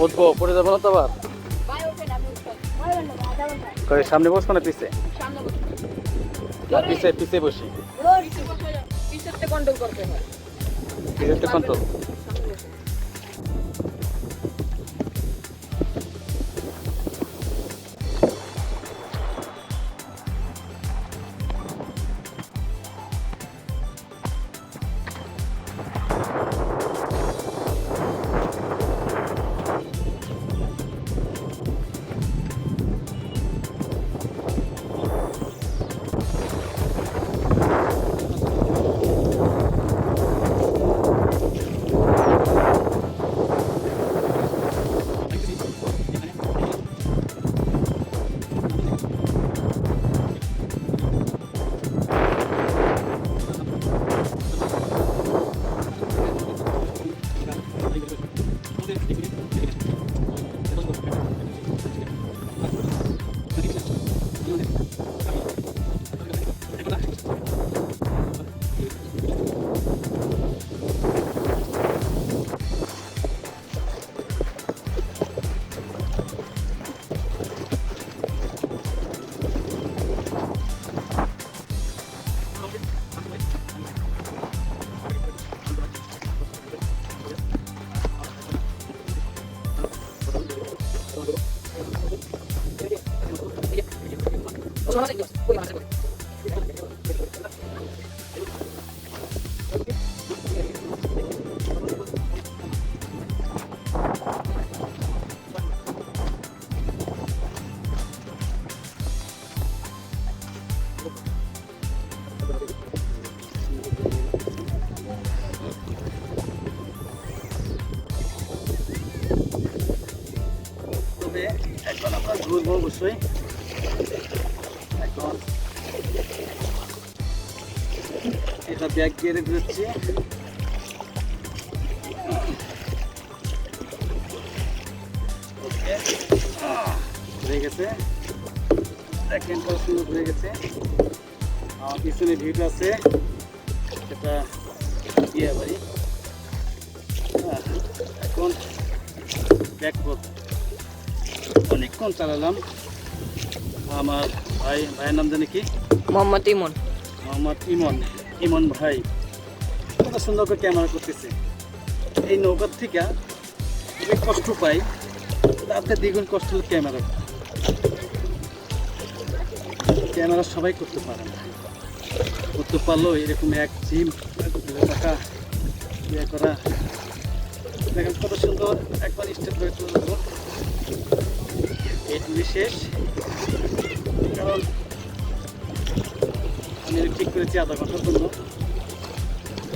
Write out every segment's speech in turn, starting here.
উঠবো পড়ে যাব না তো আবার? করে সামনে বসবো না পিছে? না পিছে পিছে বসি। পিছেরতে কন্ট্রোল করতে হয়। পিছে কন্ট্রোল সামনে বসুন। এখন অবশ্যই। এখন এটা ব্যাগ গিয়ে ঘুরছি ওকে ঘুরে গেছে। দেখেন কত সুন্দর ঘুরে গেছে। আমার পিছনে ভিউটা আছে। সেটা ইয়ে বাড়ি। এখন ব্যাক করব অনেকক্ষণ চালালাম। আমার ভাই ভাইয়ের নাম জানি কি? মোহাম্মদ ইমন। মোহাম্মদ ইমন ইমন ভাই। কত সুন্দর করে ক্যামেরা করতেছে। এই নৌকার থেকে যে কষ্ট পাই তাতে দ্বিগুণ কষ্ট হলো ক্যামেরা ক্যামেরা সবাই করতে পারে না। করতে পারলেও এরকম এক জিম টাকা ইয়ে করা। দেখেন কত সুন্দর একবার স্টেপ করে তুলবো এইটুকুই শেষ কারণ আমি ঠিক করেছি আধা ঘণ্টার জন্য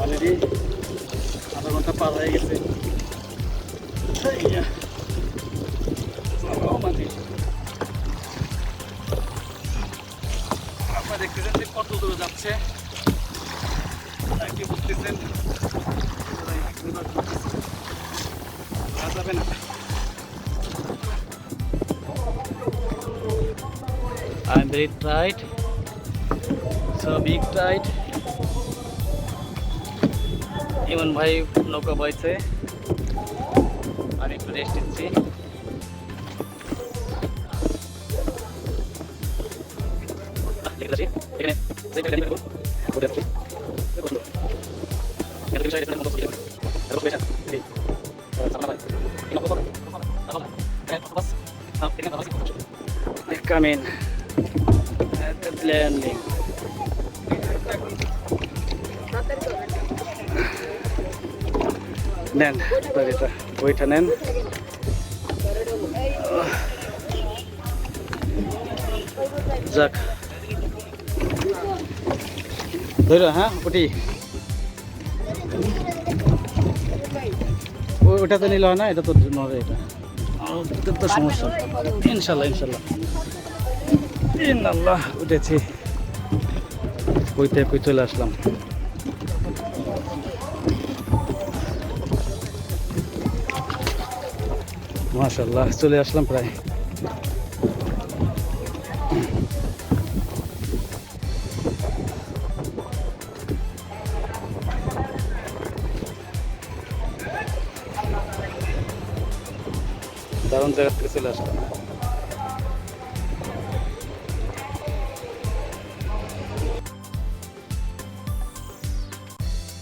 অলরেডি আধা ঘণ্টা পার হয়ে গেছে। আপনারা দেখতেছেন যে কত দূরে যাচ্ছে। কি বুঝতেছেন? আর যাবে না। I'm very tight. So, big tight. ইমন ভাই নৌকা বইছে আমি একটু রেস্ট নিচ্ছি এখানে যে একটা হ্যাঁ। হ্যাঁ, at the landing. নেন এটা বইটা নেন যাক ধরো হ্যাঁ ওটি ওটা তো নিল না এটা তো নড়ে এটা এটা তো সমস্যা ইনশাল্লাহ ইনশাল্লাহ ইনআল্লাহ উঠেছি। কইতে কই চলে আসলাম। মাশাল্লাহ চলে আসলাম প্রায়। দারুণ জায়গা থেকে চলে আসলাম।